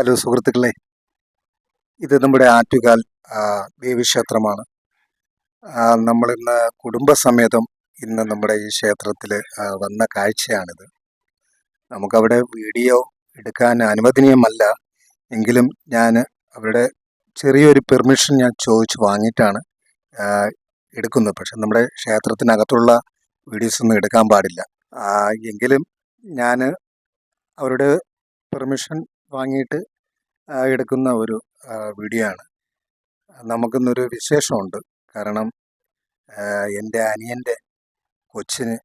Hello സുഹൃത്തുക്കളെ ഇത് നമ്മുടെ ആറ്റുകാൽ ദേവീക്ഷേത്രമാണ് നമ്മളിന്ന് കുടുംബസമേതം ഇന്ന് നമ്മുടെ ഈ ക്ഷേത്രത്തിൽ വന്ന കാഴ്ചയാണിത്. നമുക്കവിടെ വീഡിയോ എടുക്കാൻ അനുവദനീയമല്ല എങ്കിലും ഞാൻ അവിടെ ചെറിയൊരു പെർമിഷൻ ഞാൻ ചോദിച്ചു വാങ്ങിയിട്ടാണ് എടുക്കുന്നത്. പക്ഷെ നമ്മുടെ ക്ഷേത്രത്തിനകത്തുള്ള വീഡിയോസ് ഒന്നും എടുക്കാൻ പാടില്ല. എങ്കിലും ഞാൻ അവരുടെ പെർമിഷൻ വാങ്ങിയിട്ട് എടുക്കുന്ന ഒരു വീഡിയോ ആണ് നമുക്കിന്നൊരു വിശേഷമുണ്ട്. കാരണം എന്റെ അനിയന്റെ കൊച്ചിന്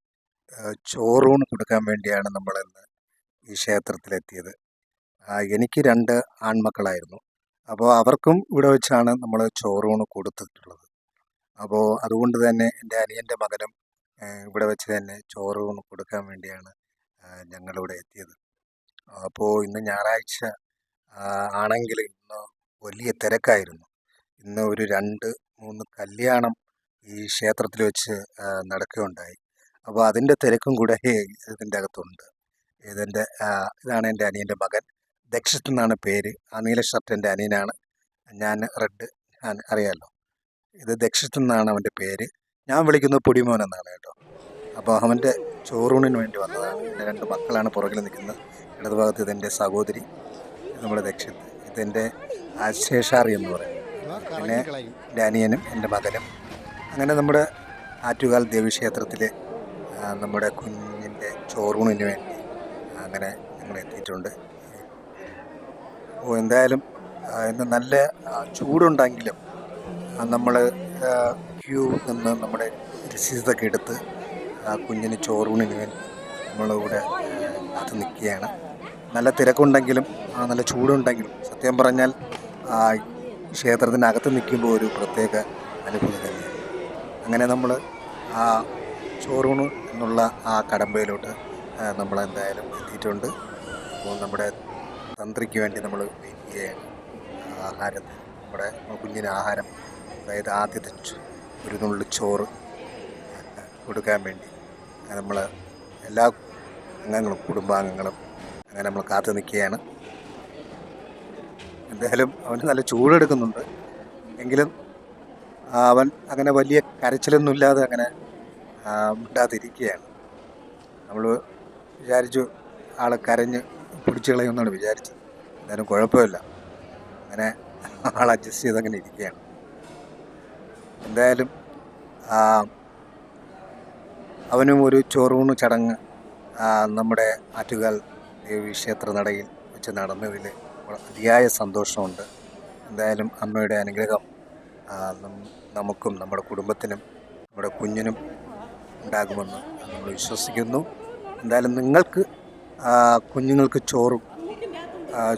ചോറൂണ് കൊടുക്കാൻ വേണ്ടിയാണ് നമ്മളിന്ന് ഈ ക്ഷേത്രത്തിലെത്തിയത്. എനിക്ക് രണ്ട് ആൺമക്കളായിരുന്നു. അപ്പോൾ അവർക്കും ഇവിടെ വെച്ചാണ് നമ്മൾ ചോറൂണ് കൊടുത്തിട്ടുള്ളത്. അപ്പോൾ അതുകൊണ്ട് തന്നെ എന്റെ അനിയന്റെ മകനും ഇവിടെ വെച്ച് തന്നെ ചോറൂണ് കൊടുക്കാൻ വേണ്ടിയാണ് ഞങ്ങളിവിടെ എത്തിയത്. അപ്പോൾ ഇന്ന് ഞായറാഴ്ച ആണെങ്കിൽ ഇന്ന് വലിയ തിരക്കായിരുന്നു. ഇന്ന് ഒരു രണ്ട് മൂന്ന് കല്യാണം ഈ ക്ഷേത്രത്തിൽ വെച്ച് നടക്കുകയുണ്ടായി. അപ്പോൾ അതിന്റെ തിരക്കും കൂടെ ഇതിന്റെ അകത്തുണ്ട്. ഇതിന്റെ ഇതാണ് എന്റെ അനിയന്റെ മകൻ. ദക്ഷിത് എന്നാണ് പേര്. ആ നീല ഷർട്ട് എന്റെ അനിയനാണ്. ഞാൻ റെഡ് അറിയാമല്ലോ ഇത് ദക്ഷിത് എന്നാണ് അവന്റെ പേര്. ഞാൻ വിളിക്കുന്നത് പൊടിമോൻ എന്നാണ് കേട്ടോ. അപ്പോൾ അവന്റെ ചോറൂണിന് വേണ്ടി വന്നതാണ്. എന്റെ രണ്ട് മക്കളാണ് പുറകിൽ നിൽക്കുന്നത്. ഇടതുഭാഗത്ത് ഇതെന്റെ സഹോദരി നമ്മുടെ ദക്ഷിണ ഇതെന്റെ ആശേഷാറി എന്ന് പറയും. പിന്നെ അനിയനും എന്റെ മകനും. അങ്ങനെ നമ്മുടെ ആറ്റുകാൽ ദേവീക്ഷേത്രത്തിൽ നമ്മുടെ കുഞ്ഞിന്റെ ചോറൂണിന് വേണ്ടി അങ്ങനെ ഞങ്ങൾ എത്തിയിട്ടുണ്ട്. ഓ എന്തായാലും ഇന്ന് നല്ല ചൂടുണ്ടെങ്കിലും നമ്മൾ ക്യൂ നിന്ന് നമ്മുടെ രസീതൊക്കെ എടുത്ത് ആ കുഞ്ഞിന് ചോറൂണിന് വേണ്ടി നമ്മളിവിടെ അത് നിൽക്കുകയാണ്. നല്ല തിരക്കുണ്ടെങ്കിലും നല്ല ചൂടുണ്ടെങ്കിലും സത്യം പറഞ്ഞാൽ ക്ഷേത്രത്തിനകത്ത് നിൽക്കുമ്പോൾ ഒരു പ്രത്യേക അനുഭൂതി തന്നെയാണ്. അങ്ങനെ നമ്മൾ ആ ചോറൂണ് എന്നുള്ള ആ കടമ്പയിലോട്ട് നമ്മൾ എന്തായാലും എത്തിയിട്ടുണ്ട്. അപ്പോൾ നമ്മുടെ തന്ത്രിക്ക് വേണ്ടി നമ്മൾ വെയിറ്റ് ആഹാരം നമ്മുടെ കുഞ്ഞിന് ആഹാരം അതായത് ആദ്യത്തെ ഒരു നുള്ളി ചോറ് കൊടുക്കാൻ വേണ്ടി നമ്മൾ എല്ലാ അംഗങ്ങളും കുടുംബാംഗങ്ങളും അങ്ങനെ നമ്മൾ കാത്തു നിൽക്കുകയാണ്. എന്തായാലും അവന് നല്ല ചൂടെടുക്കുന്നുണ്ട്. എങ്കിലും അവൻ അങ്ങനെ വലിയ കരച്ചിലൊന്നുമില്ലാതെ അങ്ങനെ മിണ്ടാതിരിക്കുകയാണ്. നമ്മൾ വിചാരിച്ചു ആൾ കരഞ്ഞ് പിടിച്ചു കളയുമെന്നാണ് വിചാരിച്ചത്. എന്തായാലും കുഴപ്പമില്ല. അങ്ങനെ ആൾ അഡ്ജസ്റ്റ് ചെയ്ത് അങ്ങനെ ഇരിക്കുകയാണ്. എന്തായാലും അവനും ഒരു ചോറൂണ് ചടങ്ങ് നമ്മുടെ ആറ്റുകാൽ ദേവി ക്ഷേത്ര നടയിൽ വെച്ച് നടന്നതിൽ അതിയായ സന്തോഷമുണ്ട്. എന്തായാലും അമ്മയുടെ അനുഗ്രഹം നമുക്കും നമ്മുടെ കുടുംബത്തിനും നമ്മുടെ കുഞ്ഞിനും ഉണ്ടാകുമെന്ന് നമ്മൾ വിശ്വസിക്കുന്നു. എന്തായാലും നിങ്ങൾക്ക് കുഞ്ഞുങ്ങൾക്ക് ചോറും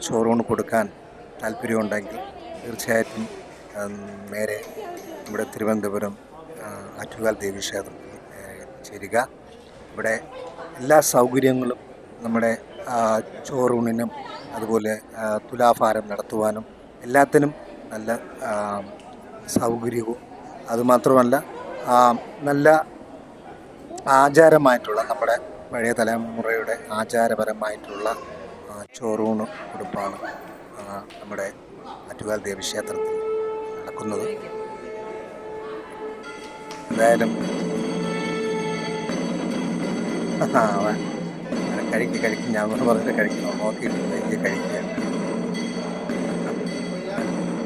ചോറൂണ് കൊടുക്കാൻ താല്പര്യമുണ്ടെങ്കിൽ തീർച്ചയായിട്ടും നേരെ നമ്മുടെ തിരുവനന്തപുരം ആറ്റുകാൽ ദേവി ക്ഷേത്രത്തിൽ ചേരുക. ഇവിടെ എല്ലാ സൗകര്യങ്ങളും നമ്മുടെ ചോറൂണിനും അതുപോലെ തുലാഭാരം നടത്തുവാനും എല്ലാത്തിനും നല്ല സൗകര്യവും. അതുമാത്രമല്ല നല്ല ആചാരമായിട്ടുള്ള നമ്മുടെ പഴയ തലമുറയുടെ ആചാരപരമായിട്ടുള്ള ചോറൂണ് ഉടുപ്പാണ് നമ്മുടെ ആറ്റുകാൽ ദേവീക്ഷേത്രത്തിൽ നടക്കുന്നത്. എന്തായാലും ആ, അങ്ങനെ കഴിക്ക്. ഞാൻ പറഞ്ഞിട്ട് കഴിക്കണം നോക്കിയിട്ട് വലിയ കഴിക്കുക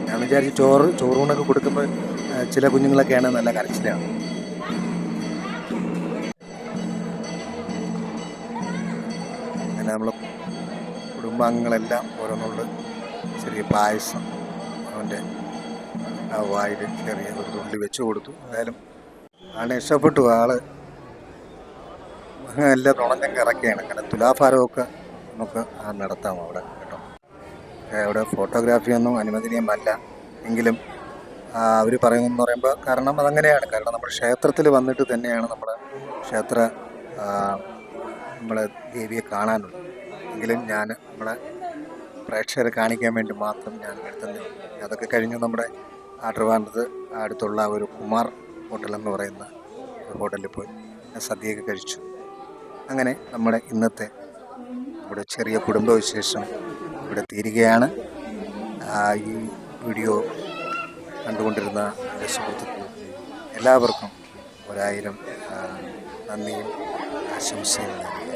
ഞാൻ വിചാരിച്ചു ചോറ് ചോറൂണൊക്കെ കൊടുക്കുമ്പോൾ ചില കുഞ്ഞുങ്ങളൊക്കെയാണ് നല്ല കരച്ചിലാണ്. അങ്ങനെ നമ്മൾ കുടുംബാംഗങ്ങളെല്ലാം ഓരോന്നുകൊണ്ട് ചെറിയ പായസം അവന്റെ ആ വായിൽ ചെറിയ ഒരു തുള്ളി വെച്ച് കൊടുത്തു. എന്തായാലും ആളെ ഇഷ്ടപ്പെട്ടു. ആൾ എല്ലാം തുണഞ്ഞൊക്കെ ഇറക്കിയാണ് അങ്ങനെ തുലാഭാരമൊക്കെ നമുക്ക് നടത്താം അവിടെ കേട്ടോ. അവിടെ ഫോട്ടോഗ്രാഫിയൊന്നും അനുവദനീയമല്ല. എങ്കിലും അവർ പറയുന്നതെന്ന് പറയുമ്പോൾ കാരണം അതങ്ങനെയാണ്. കാരണം നമ്മുടെ ക്ഷേത്രത്തിൽ വന്നിട്ട് തന്നെയാണ് നമ്മുടെ ക്ഷേത്ര നമ്മളെ ദേവിയെ കാണാനുള്ളത്. എങ്കിലും ഞാൻ നമ്മളെ പ്രേക്ഷകരെ കാണിക്കാൻ വേണ്ടി മാത്രം ഞാൻ എടുത്തു അതൊക്കെ കഴിഞ്ഞ് നമ്മുടെ ആ അടുത്തുള്ള ഒരു കുമാർ ഹോട്ടൽ എന്ന് പറയുന്ന ഹോട്ടലിൽ പോയി സദ്യയൊക്കെ കഴിച്ചു. അങ്ങനെ നമ്മുടെ ഇന്നത്തെ ഇവിടെ ചെറിയ കുടുംബവിശേഷം ഇവിടെ തീരുകയാണ്. ഈ വീഡിയോ കണ്ടുകൊണ്ടിരുന്ന സുഹൃത്തുക്കൾ എല്ലാവർക്കും ഒരായിരം നന്ദിയും ആശംസയും നൽകുകയാണ്